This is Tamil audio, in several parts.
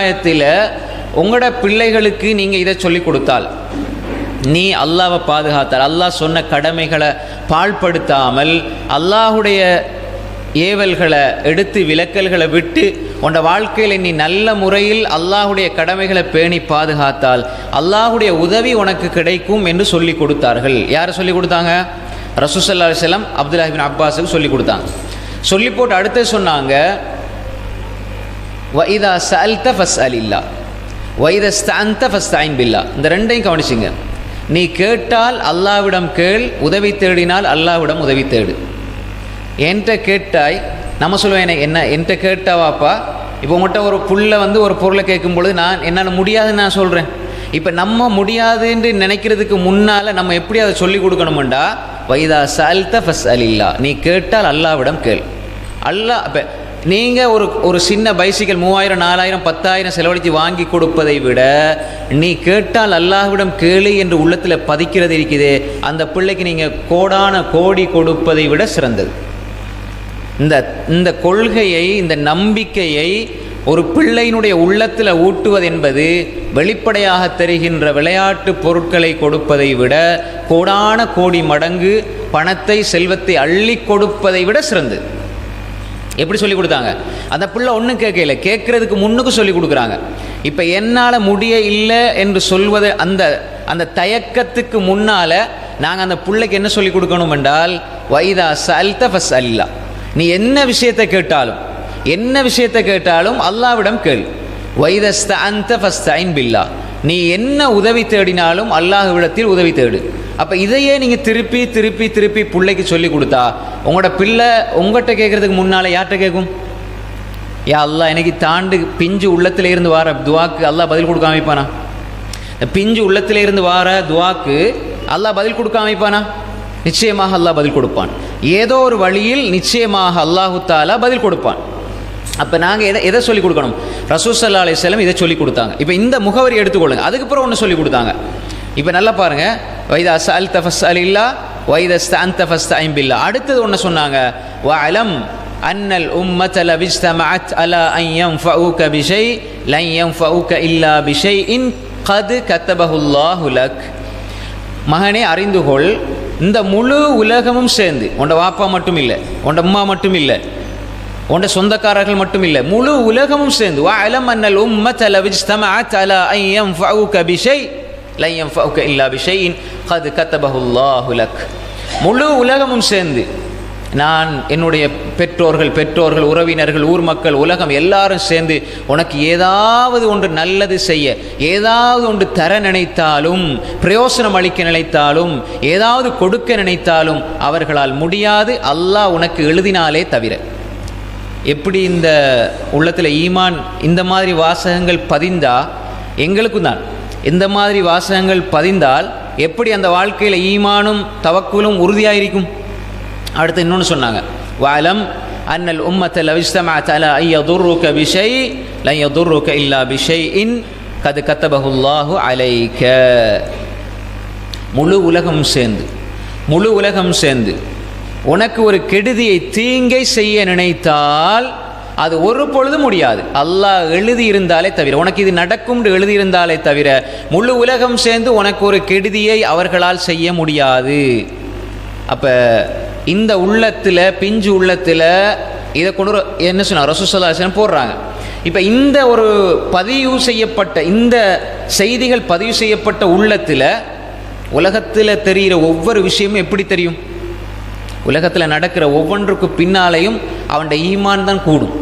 சமுதாயத்தில் உங்களோட பிள்ளைகளுக்கு நீங்கள் இதை சொல்லி கொடுத்தால் நீ அல்லாவை பாதுகாத்தால் அல்லாஹ் சொன்ன கடமைகளை பாழ்படுத்தாமல் அல்லாஹுடைய ஏவல்களை எடுத்து விலக்கல்களை விட்டு உன்னோட வாழ்க்கையில் நீ நல்ல முறையில் அல்லாஹுடைய கடமைகளை பேணி பாதுகாத்தால் அல்லாஹுடைய உதவி உனக்கு கிடைக்கும் என்று சொல்லி கொடுத்தார்கள். யார் சொல்லி கொடுத்தாங்க? ரசூசல்லா செல்லம் அப்துல்லாஹிபின் அப்பாஸுக்கு சொல்லி கொடுத்தாங்க. சொல்லி போட்டு அடுத்து சொன்னாங்க வைதா சல்த ஃபஸ் அலில்லா வைத ஸ்தாந்த ஃபஸ்தாயின் பில்லா இந்த ரெண்டையும் கவனிச்சிங்க. நீ கேட்டால் அல்லாவிடம் கேள் உதவி தேடினால் அல்லாவிடம் உதவி தேடு. என்கிட்ட கேட்டாய் நம்ம சொல்லுவேன் என்ன என்ன என்கிட்ட கேட்டாவாப்பா? இப்போ உங்கள்கிட்ட ஒரு புல்ல வந்து ஒரு பொருளை கேட்கும் பொழுது நான் என்னால் முடியாதுன்னு நான் சொல்கிறேன் இப்போ நம்ம முடியாதுன்னு நினைக்கிறதுக்கு முன்னால் நம்ம எப்படி அதை சொல்லி கொடுக்கணுமெண்டா? வைதா சல்த ஃபஸ் அலில்லா நீ கேட்டால் அல்லாவிடம் கேள். அல்லாஹ் இப்போ நீங்கள் ஒரு ஒரு சின்ன பைசிக்கல் மூவாயிரம் நாலாயிரம் பத்தாயிரம் செலவழித்து வாங்கி கொடுப்பதை விட நீ கேட்டால் அல்லாஹ்விடம் கேளு என்று உள்ளத்தில் பதிக்கிறது இருக்குது. அந்த பிள்ளைக்கு நீங்கள் கோடான கோடி கொடுப்பதை விட சிறந்தது. இந்த இந்த கொள்கையை இந்த நம்பிக்கையை ஒரு பிள்ளையினுடைய உள்ளத்தில் ஊட்டுவது என்பது வெளிப்படையாக தெரிகின்ற விளையாட்டு பொருட்களை கொடுப்பதை விட கோடான கோடி மடங்கு பணத்தை செல்வத்தை அள்ளி கொடுப்பதை விட சிறந்தது. எப்படி சொல்லி கொடுத்தாங்க? அந்த பிள்ளை ஒன்றும் கேட்கல. கேட்குறதுக்கு முன்னுக்கு சொல்லி கொடுக்குறாங்க. இப்போ என்னால் முடிய இல்லை என்று சொல்வது அந்த அந்த தயக்கத்துக்கு முன்னால் நாங்கள் அந்த பிள்ளைக்கு என்ன சொல்லிக் கொடுக்கணும் என்றால் வைதா சல்த ஃபஸ் அல்லா நீ என்ன விஷயத்தை கேட்டாலும் என்ன விஷயத்தை கேட்டாலும் அல்லாவிடம் கேள். வைதஸ்த அந்த ஃபஸ்த ஐன் பில்லா. நீ என்ன உதவி தேடினாலும் அல்லாஹ்விடத்தில் உதவி தேடு. அப்போ இதையே நீங்கள் திருப்பி திருப்பி திருப்பி பிள்ளைக்கு சொல்லி கொடுத்தா உங்களோட பிள்ளை உங்கள்கிட்ட கேட்குறதுக்கு முன்னால் யார்கிட்ட கேட்கும்? யா அல்லாஹ் எனக்கு தாண்டு பிஞ்சு உள்ளத்தில் இருந்து வார துவாக்கு அல்லாஹ் பதில் கொடுக்க அமைப்பானா பிஞ்சு உள்ளத்தில் இருந்து வார துவாக்கு அல்லாஹ் பதில் கொடுக்க அமைப்பானா நிச்சயமாக அல்லாஹ் பதில் கொடுப்பான். ஏதோ ஒரு வழியில் நிச்சயமாக அல்லாஹு தாலா பதில் கொடுப்பான். அப்போ நாங்கள் எதை எதை சொல்லிக் கொடுக்கணும்? ரசூசல்லா அலிஸ்லம் இதை சொல்லி கொடுத்தாங்க. இப்போ இந்த முகவரி எடுத்துக்கொள்ளுங்க. அதுக்கப்புறம் ஒன்று சொல்லி கொடுத்தாங்க. இப்போ நல்லா பாருங்கள் வைதா சல் தஃபஸ் அலில்லா வைதஸ்த அந்த ஃபஸ்த ஐம்பில்லா அடுத்தது ஒன்று சொன்னாங்க வஅலம் அன்னல் உம்மத்தல விஸ்தமத் அலா ஐயம் ஃபவுக பிஷை லையம் ஃபவுக இல்லா பிஷை இன் கது கத்தபஹுல்லா ஹுலக் மகனே அறிந்துகொள் இந்த முழு உலகமும் சேர்ந்து உண்ட வாப்பா மட்டும் இல்லை உண்ட அம்மா மட்டும் இல்லை உண்ட சொந்தக்காரர்கள் மட்டும் இல்லை முழு உலகமும் சேர்ந்து வா அலம் அன்னல் உம்மத்தல விஸ்தமத் அலா ஐயம் ஃபவுக பிஷை லையம் யன்ஃபஉக இல்லா விஷயின் கது கத்தபஹுல்லாஹுலக் முழு உலகமும் சேர்ந்து நான் என்னுடைய பெற்றோர்கள் பெற்றோர்கள் உறவினர்கள் ஊர் மக்கள் உலகம் எல்லாரும் சேர்ந்து உனக்கு ஏதாவது ஒன்று நல்லது செய்ய ஏதாவது ஒன்று தர நினைத்தாலும் பிரயோசனம் அளிக்க நினைத்தாலும் ஏதாவது கொடுக்க நினைத்தாலும் அவர்களால் முடியாது. அல்லாஹ் உனக்கு எழுதினாலே தவிர. எப்படி இந்த உள்ளத்தில் ஈமான் இந்த மாதிரி வாசகங்கள் பதிந்தா எங்களுக்கும் தான். இந்த மாதிரி வாசகங்கள் பதிந்தால் எப்படி அந்த வாழ்க்கையில் ஈமானும் தவக்குலும் உறுதியாயிருக்கும்? அடுத்து இன்னொன்று சொன்னாங்க. வாலம் அன்னல் உம்மத்தை லவிஸ்தமஅத் அலா ஐ யதுர்ருக பிஷை லன் யதுர்ருக இல்லா பிஷைஇன் கது கத்தபகுல்லாஹு அலைக்க முழு உலகம் சேர்ந்து முழு உலகம் சேர்ந்து உனக்கு ஒரு கெடுதியை தீங்கை செய்ய நினைத்தால் அது ஒரு பொழுதும் முடியாது. அல்லாஹ் எழுதியிருந்தாலே தவிர உனக்கு இது நடக்கும் எழுதியிருந்தாலே தவிர முழு உலகம் சேர்ந்து உனக்கு ஒரு கெடுதியை அவர்களால் செய்ய முடியாது. அப்போ இந்த உள்ளத்தில் பிஞ்சு உள்ளத்தில் இதை கொண்டு என்ன சொன்னார் ரசூசல்லாசன் போடுறாங்க. இப்போ இந்த ஒரு பதிவு செய்யப்பட்ட இந்த செய்திகள் பதிவு செய்யப்பட்ட உள்ளத்தில் உலகத்தில் தெரிகிற ஒவ்வொரு விஷயமும் எப்படி தெரியும்? உலகத்தில் நடக்கிற ஒவ்வொன்றுக்கு பின்னாலேயும் அவன்ட ஈமான் தான் கூடும்.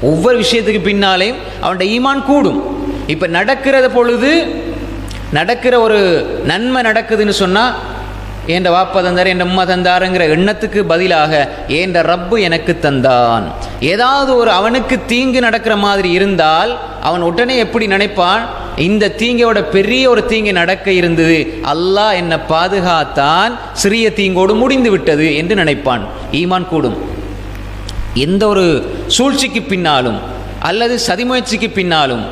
ஒவ்வொரு விஷயத்துக்கு பின்னாலேயும் அவனுடைய ஈமான் கூடும். இப்போ நடக்கிறத பொழுது நடக்கிற ஒரு நன்மை நடக்குதுன்னு சொன்னால் ஏண்ட வாப்பா தந்தார் என் உம்மா தந்தாருங்கிற எண்ணத்துக்கு பதிலாக ஏண்ட ரப்பு எனக்கு தந்தான். ஏதாவது ஒரு அவனுக்கு தீங்கு நடக்கிற மாதிரி இருந்தால் அவன் உடனே எப்படி நினைப்பான்? இந்த தீங்கையோட பெரிய ஒரு தீங்கு நடக்க இருந்தது. அல்லாஹ் என்னை பாதுகாத்தான் சிறிய தீங்கோடு முடிந்து விட்டது என்று நினைப்பான். ஈமான் கூடும். எந்த ஒரு சூழ்ச்சிக்கு பின்னாலும் அல்லது சதிமுயற்சிக்கு பின்னாலும்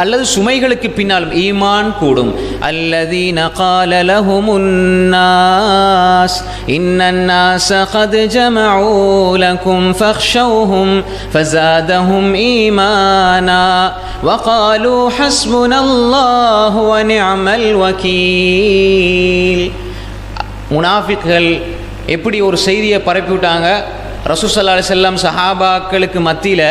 அல்லது சுமைகளுக்கு பின்னாலும் ஈமான் கூடும். அல்லது நகாலலஹுமுன்னாஸ் இன்னன்னாஸ் கத் ஜமஊலகும் ஃபக்ஷௌஹும் ஃபசாதஹும் ஈமானா வகாலு ஹஸ்புனல்லாஹு வ அமல் வகீல். முனாஃபிக்கள் எப்படி ஒரு செய்தியை பரப்பிவிட்டாங்க? ரசூசல்லா செல்லம் சஹாபாக்களுக்கு மத்தியில்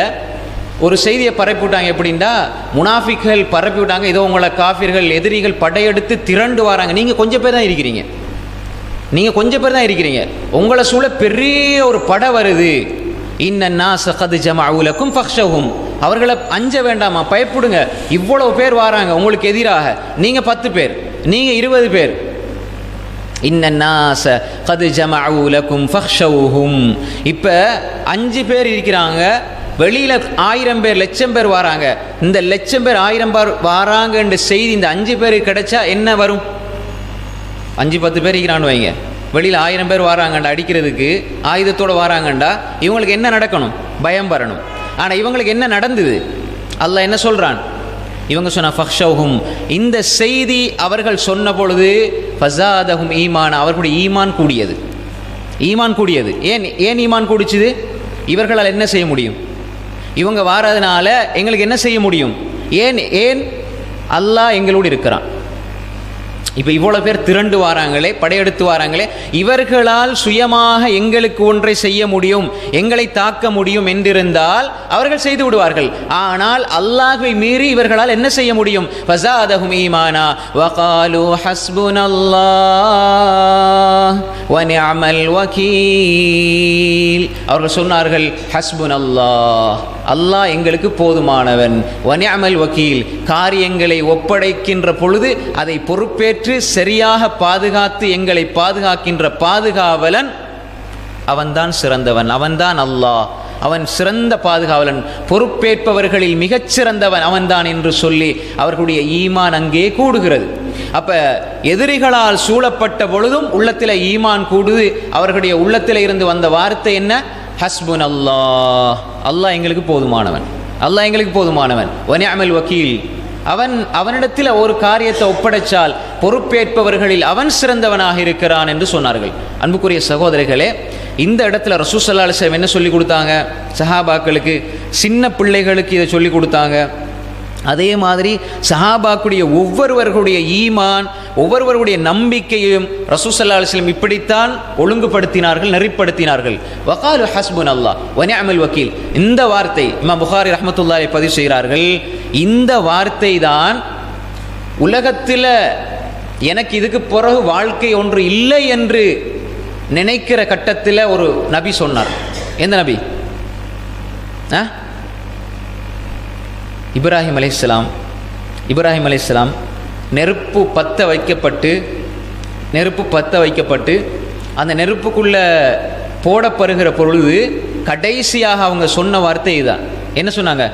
ஒரு செய்தியை பரப்பி விட்டாங்க எப்படின்னா முனாஃபிக்கள் பரப்பி விட்டாங்க உங்களை காஃபிர்கள் எதிரிகள் படையெடுத்து திரண்டு வராங்க. நீங்கள் கொஞ்சம் பேர் தான் இருக்கிறீங்க. நீங்கள் கொஞ்சம் பேர் தான் இருக்கிறீங்க. உங்களை சூழ பெரிய ஒரு படை வருது. இன்னன்னா சகது ஜமாவுலக்கும் ஃபக்ஷவும் அவர்களை அஞ்ச வேண்டாமா? பயப்படுங்க. இவ்வளவு பேர் வராங்க. உங்களுக்கு எதிராக. நீங்கள் பத்து பேர். நீங்கள் இருபது பேர். இன்னன்னாச கது ஜமஊலக்கும் ஃபக்ஷவுஹும் இப்போ அஞ்சு பேர் இருக்கிறாங்க. வெளியில் ஆயிரம் பேர் லட்சம் பேர் வராங்க. இந்த லட்சம் பேர் ஆயிரம் பேர் வராங்கன்ற செய்தி இந்த அஞ்சு பேர் கிடைச்சா என்ன வரும்? அஞ்சு பத்து பேர் இருக்கிறான்னு வைங்க. வெளியில் ஆயிரம் பேர் வராங்கண்டா அடிக்கிறதுக்கு ஆயுதத்தோடு வராங்கண்டா. இவங்களுக்கு என்ன நடக்கணும்? பயம் வரணும். ஆனால் இவங்களுக்கு என்ன நடந்தது? அல்ல என்ன சொல்கிறான் இவங்க சொன்ன ஃபக்ஷவுகும் இந்த செய்தி அவர்கள் சொன்ன பொழுது ஃபசாதஹும் ஈமான் அவர்களுடைய ஈமான் கூடியது. ஈமான் கூடியது. ஏன் ஏன் ஈமான் கூடிச்சுது? இவர்களால் என்ன செய்ய முடியும்? இவங்க வாரதுனால எங்களுக்கு என்ன செய்ய முடியும்? ஏன் ஏன்? அல்லாஹ் எங்களோடு இருக்கிறான். இப்போ இவ்வளோ பேர் திரண்டு வாராங்களே படையெடுத்து வாராங்களே இவர்களால் சுயமாக எங்களுக்கு ஒன்றை செய்ய முடியும் எங்களை தாக்க முடியும் என்றிருந்தால் அவர்கள் செய்து விடுவார்கள். ஆனால் அல்லாஹை மீறி இவர்களால் என்ன செய்ய முடியும்? ஃபஸாதஹும் ஈமானா வகாலு ஹஸ்புனல்லாஹ் அமல் வகீல். அவர்கள் சொன்னார்கள் ஹஸ்புன் அல்லாஹ் அல்லாஹ் எங்களுக்கு போதுமானவன். வனிஅமல் வக்கீல் காரியங்களை ஒப்படைக்கின்ற பொழுது அதை பொறுப்பேற்று சரியாக பாதுகாத்து எங்களை பாதுகாக்கின்ற பாதுகாவலன் அவன்தான் சிறந்தவன். அவன்தான் அல்லாஹ். அவன் சிறந்த பாதுகாவலன். பொறுப்பேற்பவர்களில் மிகச்சிறந்தவன் அவன்தான் என்று சொல்லி அவர்களுடைய ஈமான் அங்கே கூடுகிறது. அப்ப எதிரிகளால் சூழப்பட்ட பொழுதும் உள்ளத்தில் ஈமான் கூடுது. அவர்களுடைய உள்ளத்தில் இருந்து வந்த வார்த்தை என்ன? ஹஸ்புன் அல்லாஹ் அல்லாஹ் எங்களுக்கு போதுமானவன். அல்லாஹ் எங்களுக்கு போதுமானவன். வனியாமல் வக்கீல். அவன் அவனிடத்தில் ஒரு காரியத்தை ஒப்படைச்சால் பொறுப்பேற்பவர்களில் அவன் சிறந்தவனாக இருக்கிறான் என்று சொன்னார்கள். அன்புக்குரிய சகோதரிகளே இந்த இடத்துல ரசூசல்லா அலிஸ்லாம் என்ன சொல்லி கொடுத்தாங்க? சஹாபாக்களுக்கு சின்ன பிள்ளைகளுக்கு இதை சொல்லி கொடுத்தாங்க. அதே மாதிரி சஹாபாக்குடைய ஒவ்வொருவர்களுடைய ஈமான் ஒவ்வொருவருடைய நம்பிக்கையும் ரசூசல்லா அலிஸ்லம் இப்படித்தான் ஒழுங்குபடுத்தினார்கள் நெறிப்படுத்தினார்கள். வகாலு ஹஸ்புன் அல்லாஹ் வனியாமல் வக்கீல். இந்த வார்த்தை இமாம் புகாரி ரஹமத்துல்லாவை பதிவு செய்கிறார்கள். இந்த வார்த்தை தான் உலகத்தில் எனக்கு இதுக்கு பிறகு வாழ்க்கை ஒன்று இல்லை என்று நினைக்கிற கட்டத்தில் ஒரு நபி சொன்னார். எந்த நபி? ஆ? இப்ராஹிம் அலைஹிஸ்ஸலாம் இப்ராஹிம் அலைஹிஸ்ஸலாம் நெருப்பு பற்ற வைக்கப்பட்டு நெருப்பு பற்ற வைக்கப்பட்டு அந்த நெருப்புக்குள்ளே போடப்படுகிற பொழுது கடைசியாக அவங்க சொன்ன வார்த்தை இதுதான். என்ன சொன்னாங்க?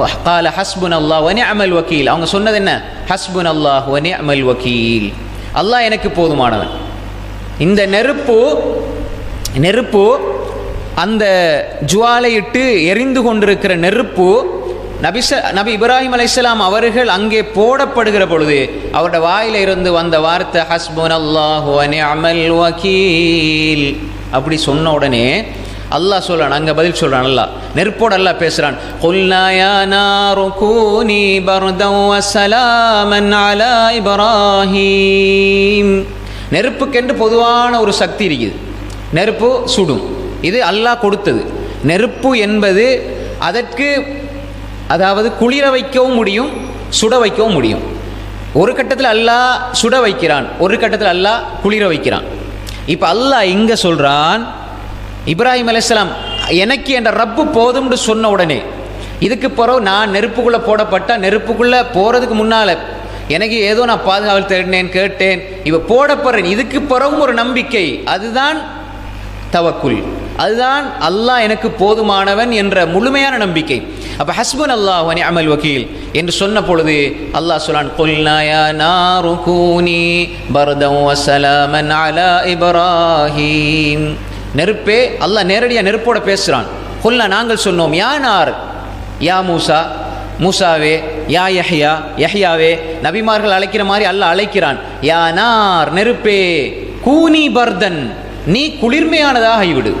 வகால ஹஸ்புன் அல்லாஹ் வனி அமல் வக்கீல் அவங்க சொன்னது என்ன? ஹஸ்புன் அல்லாஹ் வனி அமல் வக்கீல் அல்லாஹ் எனக்கு போதுமானவன். இந்த நெருப்பு நெருப்பு அந்த ஜுவாலையிட்டு எரிந்து கொண்டிருக்கிற நெருப்பு நபிச நபி இப்ராஹிம் அலைஹிஸ்ஸலாம் அவர்கள் அங்கே போடப்படுகிற பொழுது அவருடைய வாயில இருந்து வந்த வார்த்தை ஹஸ்புன் அல்லாஹு அமல் வக்கீல் அப்படி சொன்ன உடனே அல்லாஹ் சொல்கிறான் அங்கே பதில் சொல்கிறான் அல்லாஹ். நெருப்போட அல்லாஹ் பேசுகிறான் குல்னா யா நாரு கூனி பர்தம் வஸலாமன் அலா இப்ராஹீம். நெருப்புக்கென்று பொதுவான ஒரு சக்தி இருக்குது. நெருப்பு சுடும். இது அல்லாஹ் கொடுத்தது. நெருப்பு என்பது அதற்கு அதாவது குளிர வைக்கவும் முடியும் சுட வைக்கவும் முடியும். ஒரு கட்டத்தில் அல்லாஹ் சுட வைக்கிறான் ஒரு கட்டத்தில் அல்லாஹ் குளிர வைக்கிறான். இப்போ அல்லாஹ் இங்கே சொல்கிறான் இப்ராஹிம் அலைஹிஸ்ஸலாம் எனக்கு என்ற ரப்பு போதும்னு சொன்ன உடனே இதுக்கு பிறகு நான் நெருப்புக்குள்ளே போடப்பட்டால் நெருப்புக்குள்ளே போகிறதுக்கு முன்னால் எனக்கு ஏதோ நான் பாதுகாவல் தேடினேன் கேட்டேன் இவ போடப்படுறேன். இதுக்கு பிறகும் ஒரு நம்பிக்கை. அதுதான் தவக்குல். அதுதான் அல்லாஹ் எனக்கு போதுமானவன் என்ற முழுமையான நம்பிக்கை. அப்போ ஹஸ்பன் அல்லாஹ் வனி அமல் வக்கீல் என்று சொன்ன பொழுது அல்லாஹ் சொல்லான் குல்னா யா நாரு கூனி பர்தம் வசலாமன் அலா இப்ராஹிம். நெருப்பே அல்லாஹ் நேரடியாக நெருப்போட பேசுகிறான் கொல்லா நாங்கள் சொன்னோம் யா நார் யா மூசா மூசாவே யா யஹ்யா யஹ்யாவே. நபிமார்கள் அழைக்கிற மாதிரி அல்லாஹ் அழைக்கிறான் யா நார் நெருப்பே கூனி பர்தன் நீ குளிர்மையானதாக ஆகிவிடு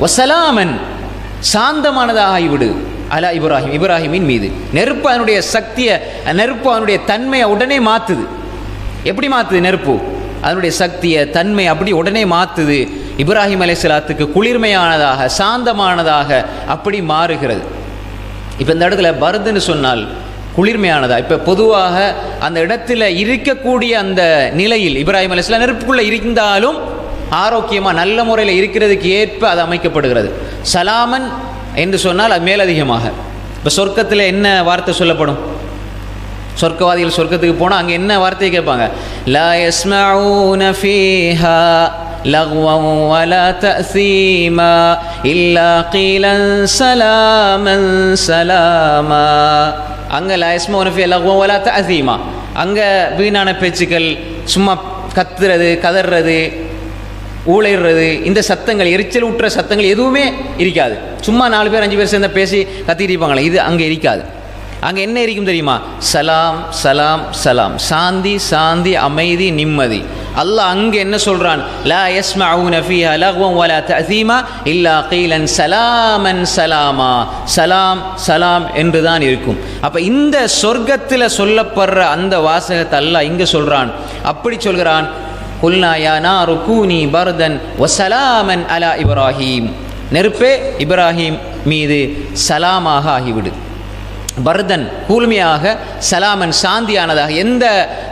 வசலாமன் சாந்தமானதாக ஆகிவிடு அலா இப்ராஹிம். இப்ராஹிமின் மீது. நெருப்பு அதனுடைய சக்தியை நெருப்பு அதனுடைய தன்மையை உடனே மாற்றுது எப்படி மாற்றுது நெருப்பு? அதனுடைய சக்தியை தன்மை அப்படி உடனே மாற்றுது இப்ராஹிம் அலைசலாத்துக்கு குளிர்மையானதாக சாந்தமானதாக அப்படி மாறுகிறது. இப்போ இந்த இடத்துல பருதுன்னு சொன்னால் குளிர்மையானதா? இப்போ பொதுவாக அந்த இடத்துல இருக்கக்கூடிய அந்த நிலையில் இப்ராஹிம் அலைஹிஸ்ஸலாம் நெருப்புக்குள்ளே இருந்தாலும் ஆரோக்கியமாக நல்ல முறையில் இருக்கிறதுக்கு ஏற்ப அது அமைக்கப்படுகிறது. சலாமன் என்று சொன்னால் அது மேலதிகமாக. இப்போ சொர்க்கத்தில் என்ன வார்த்தை சொல்லப்படும்? சொர்க்கவாதிகள் சொர்க்கத்துக்கு போனால் அங்கே என்ன வார்த்தையை கேட்பாங்க? லா எஸ்மூன ஃபீஹா لغوا ولا تأثيما இல்லா قيلا சலாமன் சலாமா அங்கே லாயஸ்மா உனஃபி லகுவம் ஒலா தசீமா அங்கே வீணான பேச்சுக்கள் சும்மா கத்துறது கதறது ஊழையிடுறது இந்த சத்தங்கள் எரிச்சல் ஊட்டுற சத்தங்கள் எதுவுமே இருக்காது. சும்மா நாலு பேர் அஞ்சு பேர் சேர்ந்து பேசி கத்திட்டு இருப்பாங்களே இது அங்கே இருக்காது. அங்கே என்ன இருக்கும் தெரியுமா? சலாம் சலாம் சலாம். சாந்தி சாந்தி அமைதி நிம்மதி. அல்லாஹ் அங்கே என்ன சொல்கிறான் லா யஸ்மஊன ஃபீஹா லக்வன் வலா தஅதீமா இல்லா கீலன் சலாமன் சலாமா. சலாம் சலாம் என்று தான் இருக்கும். அப்போ இந்த சொர்க்கத்தில் சொல்லப்படுற அந்த வாசகத்தை அல்லாஹ் இங்கே சொல்கிறான் அப்படி சொல்கிறான் குல்னா யா நாரு கூனி பர்தன் வசலாமன் அலா இப்ராஹீம் நெருப்பே இப்ராஹீம் மீது சலாமாக ஆகிவிடு. பர்தன் கூழ்மையாக சலாமன் சாந்தியானதாக எந்த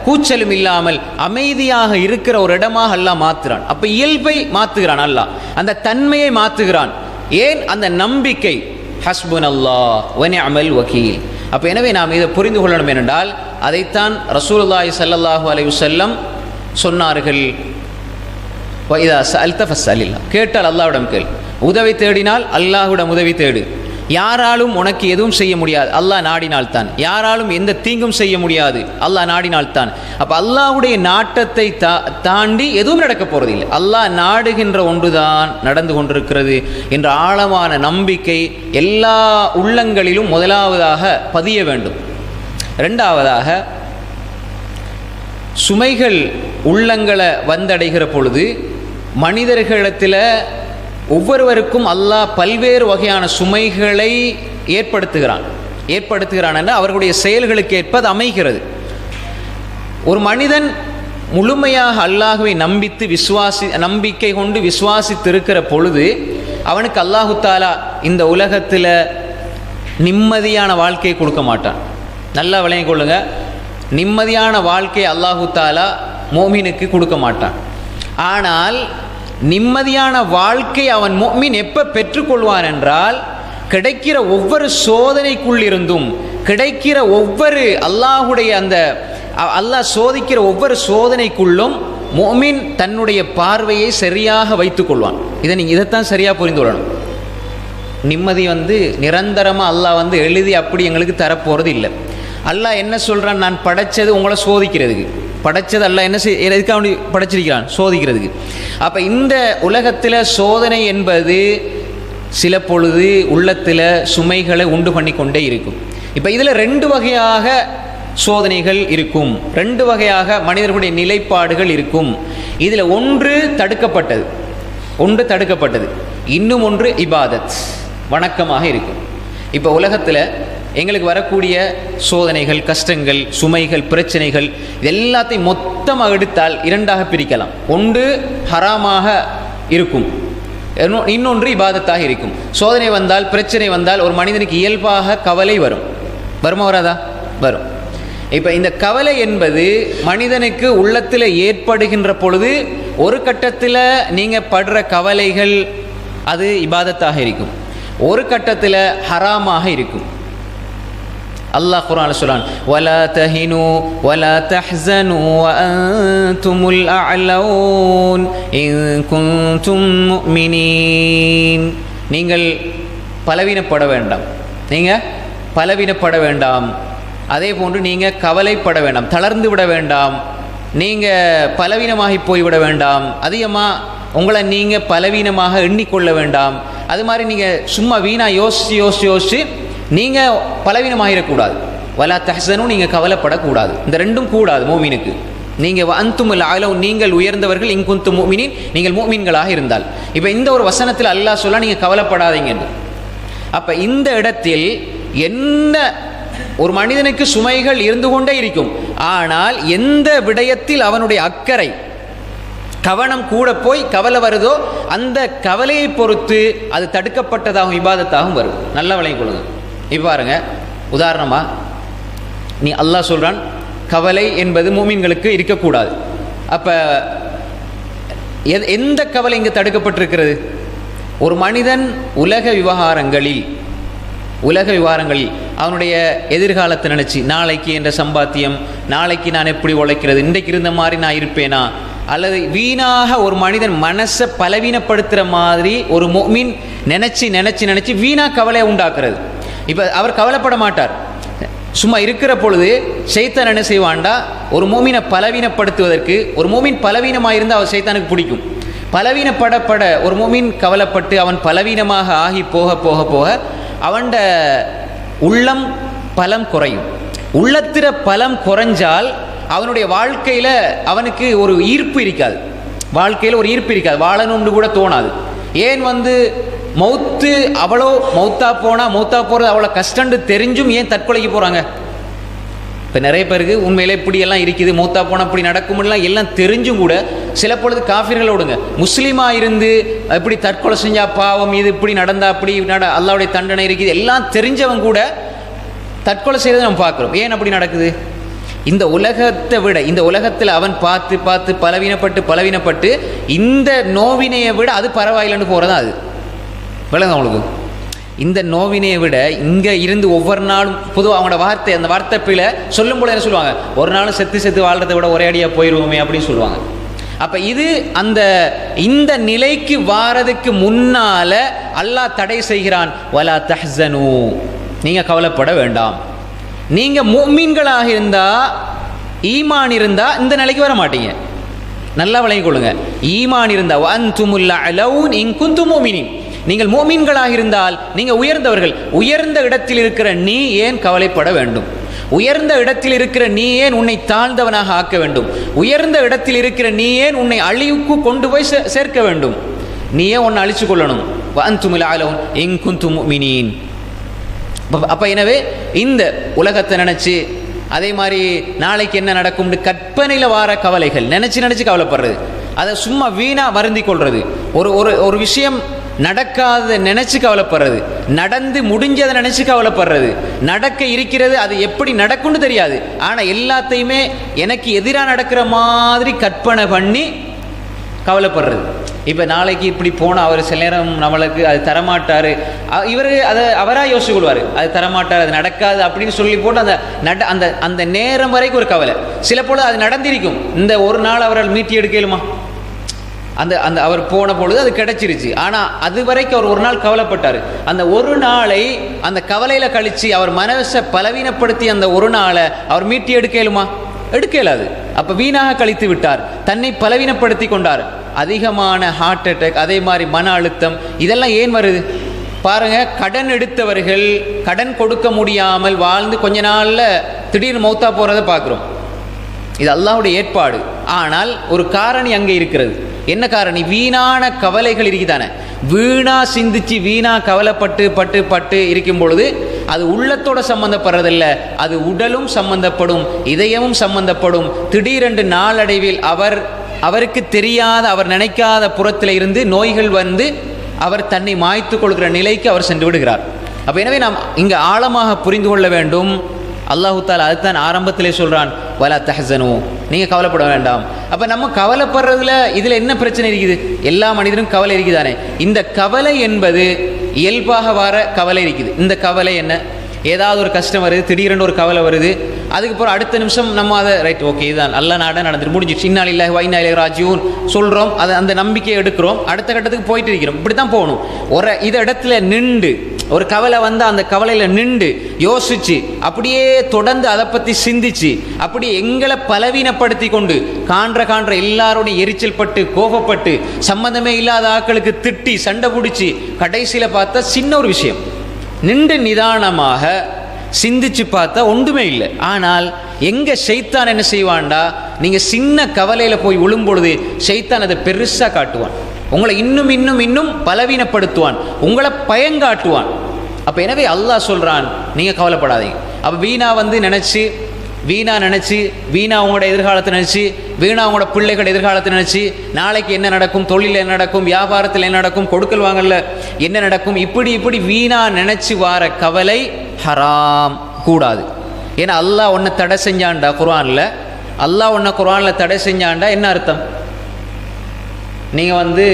கூச்சலும் இல்லாமல் அமைதியாக இருக்கிற ஒரு இடமாக அல்லாஹ் மாற்றுகிறான் அப்போ இயல்பை மாத்துகிறான் அல்லாஹ். அந்த தன்மையை மாத்துகிறான். ஏன்? அந்த நம்பிக்கை. ஹஸ்புன் அல்லாஹ் ஒனே அமல் வக்கீல் அப்போ எனவே நாம் இதை புரிந்து கொள்ளணும் என்றால் அதைத்தான் ரசூலுல்லாஹி ஸல்லல்லாஹு அலைஹி சொன்னார்கள். இதா சல்த ஃபஸ்அலில்லா. கேட்டால் அல்லாவிடம் கேள். உதவி தேடினால் அல்லாஹுடம் உதவி தேடு. யாராலும் உனக்கு எதுவும் செய்ய முடியாது. அல்லாஹ் நாடினால்தான். யாராலும் எந்த தீங்கும் செய்ய முடியாது. அல்லாஹ் நாடினால்தான். அப்போ அல்லாஹுடைய நாட்டத்தை தா தாண்டி எதுவும் நடக்க போகிறதில்லை அல்லாஹ் நாடுகின்ற ஒன்றுதான் நடந்து கொண்டிருக்கிறது என்ற ஆழமான நம்பிக்கை எல்லா உள்ளங்களிலும் முதலாவதாக பதிய வேண்டும். ரெண்டாவதாக சுமைகள் உள்ளங்களை வந்தடைகிற பொழுது மனிதர்களிடத்தில் ஒவ்வொருவருக்கும் அல்லாஹ் பல்வேறு வகையான சுமைகளை ஏற்படுத்துகிறான். ஏற்படுத்துகிறான் அவர்களுடைய செயல்களுக்கு ஏற்ப அது அமைகிறது. ஒரு மனிதன் முழுமையாக அல்லாஹுவை நம்பித்து விசுவாசி நம்பிக்கை கொண்டு விசுவாசித்திருக்கிற பொழுது அவனுக்கு அல்லாஹு தாலா இந்த உலகத்தில் நிம்மதியான வாழ்க்கையை கொடுக்க மாட்டான். நல்லா விளங்கிக் கொள்ளுங்கள் நிம்மதியான வாழ்க்கை அல்லாஹு தாலா மோமினுக்கு கொடுக்க மாட்டான். ஆனால் நிம்மதியான வாழ்க்கை அவன் மோமின் எப்போ பெற்றுக்கொள்வான் என்றால் கிடைக்கிற ஒவ்வொரு சோதனைக்குள்ளிருந்தும் கிடைக்கிற ஒவ்வொரு அல்லாஹுடைய அந்த அல்லாஹ் சோதிக்கிற ஒவ்வொரு சோதனைக்குள்ளும் மோமின் தன்னுடைய பார்வையை சரியாக வைத்துக்கொள்வான். இதை நீங்கள் இதைத்தான் சரியாக புரிந்து கொள்ளணும். நிம்மதி வந்து நிரந்தரமாக அல்லாஹ் வந்து எழுதி அப்படி எங்களுக்கு தரப்போகிறது இல்லை அல்லாஹ் என்ன சொல்கிறான் நான் படைச்சது உங்களை சோதிக்கிறதுக்கு. படைச்சது அல்லாஹ் என்ன செய் எதுக்காக படைச்சிருக்கிறான்? சோதிக்கிறதுக்கு. அப்போ இந்த உலகத்தில் சோதனை என்பது சில பொழுது உள்ளத்தில் சுமைகளை உண்டு பண்ணி கொண்டே இருக்கும். இப்போ இதில் ரெண்டு வகையாக சோதனைகள் இருக்கும். ரெண்டு வகையாக மனிதர்களுடைய நிலைப்பாடுகள் இருக்கும். இதில் ஒன்று தடுக்கப்பட்டது. ஒன்று தடுக்கப்பட்டது. இன்னும் ஒன்று இபாதத். வணக்கமாக இருக்கும். இப்போ உலகத்தில் எங்களுக்கு வரக்கூடிய சோதனைகள் கஷ்டங்கள் சுமைகள் பிரச்சனைகள் இது எல்லாத்தையும் மொத்தமாக எடுத்தால் இரண்டாக பிரிக்கலாம். ஒன்று ஹராமாக இருக்கும். இன்னொன்று இபாதத்தாக இருக்கும். சோதனை வந்தால் பிரச்சனை வந்தால் ஒரு மனிதனுக்கு இயல்பாக கவலை வரும். வருமா வராதா? வரும். இப்போ இந்த கவலை என்பது மனிதனுக்கு உள்ளத்தில் ஏற்படுகின்ற பொழுது ஒரு கட்டத்தில் நீங்கள் படுற கவலைகள் அது இபாதத்தாக இருக்கும். ஒரு கட்டத்தில் ஹராமாக இருக்கும். அல்லாஹ் குர்ஆன்ல சொல்றான் வலா தஹினு வலா தஹ்சனு வஅன்துமுல் அஅலவுன் இன் குன்தும் முஃமினீன். நீங்கள் பலவீனப்பட வேண்டாம். நீங்க பலவீனப்பட வேண்டாம். அதே போன்று நீங்க கவலைப்பட வேண்டாம். தளர்ந்து விட வேண்டாம். நீங்க பலவீனமாகி போய்விட வேண்டாம். அதிகமாக உங்களை நீங்கள் பலவீனமாக எண்ணிக்கொள்ள வேண்டாம். அது மாதிரி நீங்கள் சும்மா வீணாக யோசிச்சு யோசிச்சு யோசிச்சு நீங்கள் பலவீனமாகிடக்கூடாது வலா தஹசனும் நீங்கள் கவலைப்படக்கூடாது. இந்த ரெண்டும் கூடாது மூமினுக்கு. நீங்கள் அந்தும் ஆலோ நீங்கள் உயர்ந்தவர்கள் இங்குந்து மோமினின் நீங்கள் மோமீன்களாக இருந்தால். இப்போ இந்த ஒரு வசனத்தில் அல்லாஹ் சொல்ல நீங்கள் கவலைப்படாதீங்க என்று அப்போ இந்த இடத்தில் என்ன ஒரு மனிதனுக்கு சுமைகள் இருந்து கொண்டே இருக்கும். ஆனால் எந்த விடயத்தில் அவனுடைய அக்கறை கவனம் கூட போய் கவலை வருதோ அந்த கவலையை பொறுத்து அது தடுக்கப்பட்டதாகவும் விவாதத்தாகவும் வரும். நல்ல விளங்கிக் கொள்ளுங்கள் இப்போ பாருங்க உதாரணமாக நீ அல்லாஹ் சொல்கிறான் கவலை என்பது மூமின்களுக்கு இருக்கக்கூடாது. அப்போ எந்த கவலை இங்கே தடுக்கப்பட்டிருக்கிறது? ஒரு மனிதன் உலக விவகாரங்களில் உலக விவகாரங்களில் அவனுடைய எதிர்காலத்தை நினச்சி நாளைக்கு என்ற சம்பாத்தியம் நாளைக்கு நான் எப்படி உழைக்கிறது இன்றைக்கு இருந்த மாதிரி நான் இருப்பேனா? அல்லது வீணாக ஒரு மனிதன் மனசை பலவீனப்படுத்துகிற மாதிரி ஒரு மீன் நினச்சி நினச்சி நினச்சி வீணாக கவலையை உண்டாக்குறது. இப்போ அவர் கவலைப்பட மாட்டார் சும்மா இருக்கிற பொழுது சைத்தான் என்ன செய்வான்டா? ஒரு மூமினை பலவீனப்படுத்துவதற்கு ஒரு மூமின் பலவீனமாக இருந்தால் அவர் சைத்தானுக்கு பிடிக்கும். பலவீனப்படப்பட ஒரு மூமின் கவலைப்பட்டு அவன் பலவீனமாக ஆகி போக போக போக அவன்ட உள்ளம் பலம் குறையும். உள்ளத்திர பலம் குறைஞ்சால் அவனுடைய வாழ்க்கையில் அவனுக்கு ஒரு ஈர்ப்பு இருக்காது. வாழ்க்கையில் ஒரு ஈர்ப்பு இருக்காது. வாழணும்னு கூட தோணாது. ஏன் வந்து மௌத்து அவ்வளோ மௌத்தா போனால் மௌத்தா போகிறது அவ்வளோ கஷ்டம்னு தெரிஞ்சும் ஏன் தற்கொலைக்கு போகிறாங்க இப்போ நிறைய பேருக்கு உண்மையிலே இப்படியெல்லாம் இருக்குது மூத்தா போனால் இப்படி நடக்கும்லாம் எல்லாம் தெரிஞ்சும் கூட சில பொழுது காஃபிர்கள் விடுங்க. முஸ்லீமாக இருந்து இப்படி தற்கொலை செஞ்சா பாவம் இது இப்படி நடந்தா அப்படி நட அல்லாவுடைய தண்டனை இருக்குது எல்லாம் தெரிஞ்சவன் கூட தற்கொலை செய்கிறத நம்ம பார்க்குறோம். ஏன் அப்படி நடக்குது? இந்த உலகத்தை விட இந்த உலகத்தில் அவன் பார்த்து பார்த்து பலவீனப்பட்டு பலவீனப்பட்டு இந்த நோவினையை விட அது பரவாயில்லைன்னு போகிறதான் அது. விளங்க உங்களுக்கு? இந்த நோவினையை விட இங்கே இருந்து ஒவ்வொரு நாளும் பொதுவாக அவங்களோட வார்த்தை அந்த வார்த்தை பிழை சொல்லும் போது என்ன சொல்லுவாங்க? ஒரு நாளும் செத்து செத்து வாழ்றதை விட ஒரே அடியாக போயிடுவோமே அப்படின்னு சொல்லுவாங்க. அப்போ இது அந்த இந்த நிலைக்கு வாரதுக்கு முன்னால அல்லாஹ் தடை செய்கிறான். வலா தஹ்சனு நீங்கள் கவலைப்பட வேண்டாம். நீங்கள் முஃமின்களாக இருந்தால் ஈமான் இருந்தால் இந்த நிலைக்கு வர மாட்டீங்க. நல்லா விளங்கிக் கொள்ளுங்க ஈமான் இருந்தால் வஅன்துமுல் அலவுன் இன் துமோ முஃமினீன். நீங்கள் மோமீன்களாக இருந்தால் நீங்கள் உயர்ந்தவர்கள். உயர்ந்த இடத்தில் இருக்கிற நீ ஏன் கவலைப்பட வேண்டும்? உயர்ந்த இடத்தில் இருக்கிற நீ ஏன் உன்னை தாழ்ந்தவனாக ஆக்க வேண்டும்? உயர்ந்த இடத்தில் இருக்கிற நீ ஏன் உன்னை அழிவுக்கு கொண்டு போய் சே- சேர்க்க வேண்டும்? நீயே உன்னை அழிச்சு கொள்ளணும்? வஅன்துமுல் அலவுன் இன் அப்போ எனவே இந்த உலகத்தை நினச்சி அதே மாதிரி நாளைக்கு என்ன நடக்கும்னு கற்பனையில் வார கவலைகள். நினச்சி நினச்சி கவலைப்படுறது. அதை சும்மா வீணாக வருந்தி கொள்வது ஒரு ஒரு ஒரு விஷயம் நடக்காத நினைச்சு கவலைப்படுறது. நடந்து முடிஞ்சதை நினைச்சு கவலைப்படுறது. நடக்க இருக்கிறது அது எப்படி நடக்கும்னு தெரியாது. ஆனால் எல்லாத்தையுமே எனக்கு எதிராக நடக்கிற மாதிரி கற்பனை பண்ணி கவலைப்படுறது. இப்போ நாளைக்கு இப்படி போனால் அவர் சில நேரம் நம்மளுக்கு அது தரமாட்டார். இவர் அதை அவராக யோசிச்சு கொள்வார். அது தரமாட்டார் அது நடக்காது அப்படின்னு சொல்லி போட்டு அந்த நட அந்த அந்த நேரம் வரைக்கும் ஒரு கவலை. சில பொழுது அது நடந்திருக்கும். இந்த ஒரு நாள் அவரால் மீட்டி எடுக்கலுமா? அந்த அந்த அவர் போன பொழுது அது கிடைச்சிருச்சு. ஆனால் அது வரைக்கும் அவர் ஒரு நாள் கவலைப்பட்டார். அந்த ஒரு நாளை அந்த கவலையில் கழித்து அவர் மனசை பலவீனப்படுத்தி அந்த ஒரு நாளை அவர் மீட்டி எடுக்கலுமா எடுக்க இயலாது. அப்போ வீணாக கழித்து விட்டார். தன்னை பலவீனப்படுத்தி கொண்டார். அதிகமான ஹார்ட் அட்டாக் அதே மாதிரி மன அழுத்தம் இதெல்லாம் ஏன் வருது? பாருங்க கடன் எடுத்தவர்கள் கடன் கொடுக்க முடியாமல் வாழ்ந்து கொஞ்ச நாளில் திடீர்னு மௌத்தா போகிறத பார்க்குறோம். இது அல்லாவுடைய ஏற்பாடு. ஆனால் ஒரு காரணி அங்கே இருக்கிறது. என்ன காரணி? வீணான கவலைகள் இருக்குதானே? வீணா சிந்திச்சு வீணா கவலைப்பட்டு பட்டு பட்டு இருக்கும் பொழுது அது உள்ளத்தோட சம்பந்தப்படுறதில்ல. அது உடலும் சம்பந்தப்படும் இதயமும் சம்பந்தப்படும். திடீரென்று நாளடைவில் அவர் அவருக்கு தெரியாத அவர் நினைக்காத புறத்தில் இருந்து நோய்கள் வந்து அவர் தன்னை மாய்த்து கொள்கிற நிலைக்கு அவர் சென்று விடுகிறார். அப்போ எனவே நாம் இங்கே ஆழமாக புரிந்து கொள்ள வேண்டும். அல்லாஹு தால் அதுதான் ஆரம்பத்திலே சொல்கிறான் வலா தஹசனு. நீங்கள் கவலைப்பட வேண்டாம். அப்போ நம்ம கவலைப்படுறதுல இதில் என்ன பிரச்சனை இருக்குது? எல்லா மனிதனும் கவலை இருக்குதானே? இந்த கவலை என்பது இயல்பாக வர கவலை இருக்குது. இந்த கவலை என்ன? ஏதாவது ஒரு கஷ்டம் வருது திடீரென்று ஒரு கவலை வருது. அதுக்கப்புறம் அடுத்த நிமிஷம் நம்ம அதை ரைட் ஓகே இதுதான் நல்ல நாடாக நடந்துட்டு முடிஞ்சிச்சு இன்னால் இல்லை வைனா இல்லை ராஜீவன் சொல்கிறோம் அதை அந்த நம்பிக்கையை எடுக்கிறோம். அடுத்த கட்டத்துக்கு போயிட்டு இருக்கிறோம். இப்படி தான் போகணும். ஒரு இது இடத்துல நின்று ஒரு கவலை வந்து அந்த கவலையில் நின்று யோசிச்சு அப்படியே தொடர்ந்து அதை பற்றி சிந்திச்சு அப்படி எங்களை பலவீனப்படுத்தி கொண்டு காண்ற காண்ற எல்லாரோடையும் எரிச்சல் பட்டு கோபப்பட்டு சம்மந்தமே இல்லாத ஆட்களுக்கு திட்டி சண்டை பிடிச்சி கடைசியில் பார்த்தா சின்ன ஒரு விஷயம். நின்று நிதானமாக சிந்திச்சு பார்த்தா ஒன்றுமே இல்லை. ஆனால் எங்கே ஷைத்தான் என்ன செய்வான்டா? நீங்கள் சின்ன கவலையில் போய் விழும்பொழுது ஷைத்தான் அதை பெருசாக காட்டுவான். உங்களை இன்னும் இன்னும் இன்னும் பலவீனப்படுத்துவான். உங்களை பயங்காட்டுவான். அப்போ எனவே அல்லாஹ் சொல்கிறான் நீங்கள் கவலைப்படாதீங்க. அப்போ வீணா வந்து நினச்சி வீணா நினச்சி வீணா உங்களோட எதிர்காலத்தை நினச்சி வீணா அவங்களோட பிள்ளைகள் எதிர்காலத்தை நினச்சி நாளைக்கு என்ன நடக்கும் தொழில் என்ன நடக்கும் வியாபாரத்தில் என்ன நடக்கும் கொடுக்கல் வாங்கல என்ன நடக்கும் இப்படி இப்படி வீணா நினச்சி வார கவலை ஹராம் கூடாது. ஏன்னா அல்லாஹ் ஒன்றை தடை செஞ்சான்டா குர்ஆனில். அல்லாஹ் ஒன்றை குர்ஆனில் தடை செஞ்சான்டா என்ன அர்த்தம்? நீங்கள் வந்து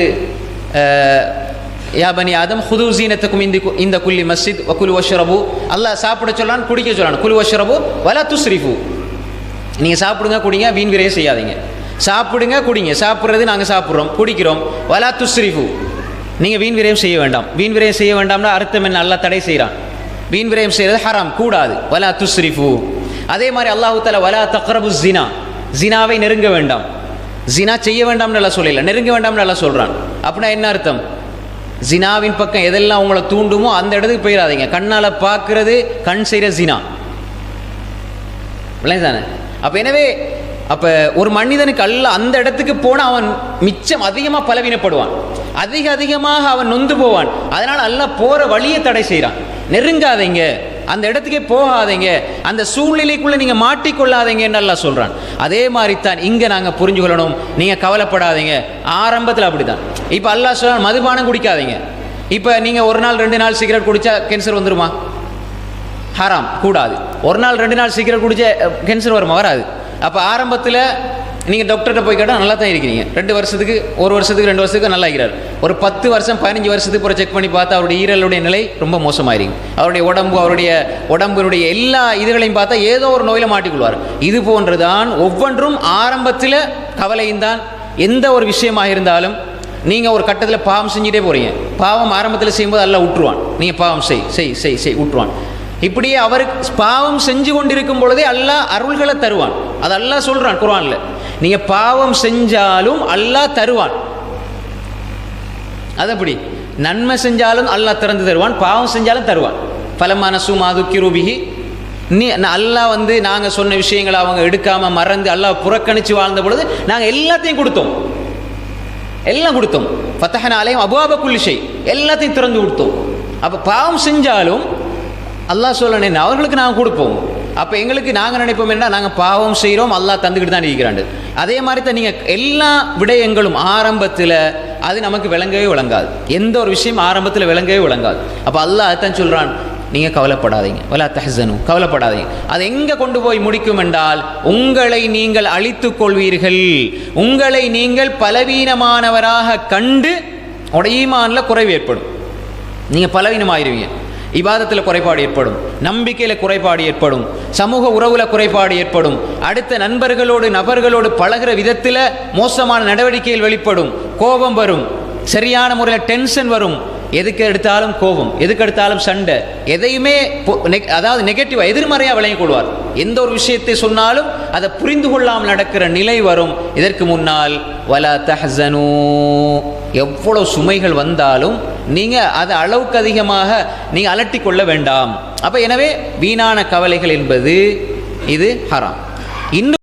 யா பனி ஆதம் ஹுது ஜீனத்துக்கும் இந்த கு- இந்த குல்லி மஸ்ஜித் வக்குல் வஷ்ரபு. அல்லாஹ் சாப்பிட சொல்லான் குடிக்க சொல்லான். குலு வஷ்ரபு வலா துஸ்ரிஃபு. நீங்கள் சாப்பிடுங்க குடிங்க வீண் விரைய செய்யாதீங்க. சாப்பிடுங்க குடிங்க. சாப்பிட்றது நாங்கள் சாப்பிட்றோம் குடிக்கிறோம். வலா துஸ்ரிஃபு. நீங்கள் வீண் விரயம் செய்ய வேண்டாம். வீண் விரயம் செய்ய வேண்டாம்னா அர்த்தம் என்ன? அல்லாஹ் தடை செய்கிறான் வீண் விரயம் செய்கிறது ஹராம் கூடாது. வலா துஸ்ரிஃபு. அதே மாதிரி அல்லாஹு தால வலா தக்ரபு ஜினா ஜினாவை நெருங்க வேண்டாம். ஜினா செய்ய வேண்டாம்னு எல்லாம் சொல்லல. நெருங்க வேண்டாம்னு எல்லாம் சொல்கிறான் அப்படின்னா என்ன அர்த்தம்? ஜினாவின் பக்கம் எதெல்லாம் உங்களை தூண்டுமோ அந்த இடத்துக்கு போயிடாதீங்க. கண்ணால் பார்க்கறது கண் செய்கிற ஜினா. தானே? அப்போ எனவே அப்போ ஒரு மனிதனுக்கு அல்ல அந்த இடத்துக்கு போனால் அவன் மிச்சம் அதிகமாக பலவீனப்படுவான். அதிக அதிகமாக அவன் நொந்து போவான். அதனால் அல்ல போகிற வழியை தடை செய்கிறான் நெருங்காதீங்க. அந்த இடத்துக்கே போகாதீங்க. அந்த சூழ்நிலைக்குள்ளே நீங்கள் மாட்டிக்கொள்ளாதீங்கன்னு நல்லா சொல்கிறான் அதே மாதிரி தான் இங்கே நாங்கள் புரிஞ்சு கொள்ளணும். நீங்கள் கவலைப்படாதீங்க. ஆரம்பத்தில் அப்படி தான் இப்போ அல்லாஹ் சொல்கிறான் மதுபானம் குடிக்காதீங்க. இப்போ நீங்கள் ஒரு நாள் ரெண்டு நாள் சிகரெட் குடித்தா கேன்சர் வந்துருமா? ஹராம் கூடாது. ஒரு நாள் ரெண்டு நாள் சிகரெட் குடிச்ச கேன்சர் வருமா? வராது. அப்போ ஆரம்பத்தில் நீங்கள் டாக்டர்கிட்ட போய் கேட்டால் நல்லா தான் இருக்கிறீங்க. ரெண்டு வருஷத்துக்கு ஒரு வருஷத்துக்கு ரெண்டு வருஷத்துக்கு நல்லா இருக்கிறார். ஒரு பத்து வருஷம் பதினஞ்சு வருஷத்துக்கு அப்புறம் செக் பண்ணி பார்த்தா அவருடைய ஈரலுடைய நிலை ரொம்ப மோசமாயிருக்கும். அவருடைய உடம்பு அவருடைய உடம்பினுடைய எல்லா இதுகளையும் பார்த்தா ஏதோ ஒரு நோயில் மாட்டிக்கொள்வார். இது போன்றுதான் ஒவ்வொன்றும் ஆரம்பத்தில் கவலையும் தான். எந்த ஒரு விஷயமாக இருந்தாலும் நீங்கள் ஒரு கட்டத்தில் பாவம் செஞ்சுட்டே போகிறீங்க பாவம் ஆரம்பத்தில் செய்யும்போது எல்லாம் விட்டுருவான் நீங்கள் பாவம் செய் செய் செய் செய் விட்டுருவான் இப்படியே அவருக்கு பாவம் செஞ்சு கொண்டிருக்கும் பொழுதே அல்லாஹ் அருள்களை தருவான். அது அல்லாஹ் சொல்கிறான் குர்வானில் நீங்கள் பாவம் செஞ்சாலும் அல்லாஹ் தருவான். அது அப்படி நன்மை செஞ்சாலும் அல்லாஹ் திறந்து தருவான் பாவம் செஞ்சாலும் தருவான். பலமான சுமாது ரூபிகி நீ அல்லாஹ் வந்து நாங்கள் சொன்ன விஷயங்களை அவங்க எடுக்காமல் மறந்து அல்லாஹ் புறக்கணித்து வாழ்ந்த பொழுது நாங்கள் எல்லாத்தையும் கொடுத்தோம். எல்லாம் கொடுத்தோம். ஃபத்தஹன அபுவாப குல்லிஷை எல்லாத்தையும் திறந்து கொடுத்தோம். அப்போ பாவம் செஞ்சாலும் அல்லாஹ் சொல்லணும் அவர்களுக்கு நாங்கள் கொடுப்போம். அப்போ எங்களுக்கு நாங்கள் நினைப்போம் என்ன? நாங்கள் பாவம் செய்கிறோம் அல்லா தந்துக்கிட்டு தான் இருக்கிறாண்டு. அதே மாதிரி தான் நீங்கள் எல்லா விடயங்களும் ஆரம்பத்தில் அது நமக்கு விளங்கவே விளங்காது. எந்த ஒரு விஷயம் ஆரம்பத்தில் விளங்கவே விளங்காது. அப்போ அல்லாஹ் அதுதான் சொல்கிறான் நீங்கள் கவலைப்படாதீங்க. வலா தஹசனு கவலைப்படாதீங்க. அது எங்கே கொண்டு போய் முடிக்கும் என்றால் உங்களை நீங்கள் அழித்துக் கொள்வீர்கள். உங்களை நீங்கள் பலவீனமானவராக கண்டு உடைய குறைவு ஏற்படும். நீங்கள் பலவீனமாயிருவீங்க. இபாதத்தில் குறைபாடு ஏற்படும் நம்பிக்கையில் குறைபாடு ஏற்படும் சமூக உறவுல குறைபாடு ஏற்படும் அடுத்த நண்பர்களோடு நபர்களோடு பழகுற விதத்தில் மோசமான நடவடிக்கைகள் வெளிப்படும் கோபம் வரும் சரியான முறையில் டென்ஷன் வரும் எதுக்கு எடுத்தாலும் கோபம் எதுக்கு எடுத்தாலும் சண்டை எதையுமே அதாவது நெகட்டிவாக எதிர்மறையாக விளங்கிக் கொள்வார் எந்த ஒரு விஷயத்தை சொன்னாலும் அதை புரிந்து கொள்ளாமல் நடக்கிற நிலை வரும். இதற்கு முன்னால் வலா தஹசனு. எவ்வளோ சுமைகள் வந்தாலும் நீங்கள் அதை அளவுக்கு அதிகமாக நீங்கள் அலட்டி கொள்ள வேண்டாம். அப்போ எனவே வீணான கவலைகள் என்பது இது ஹராம். இன்னும்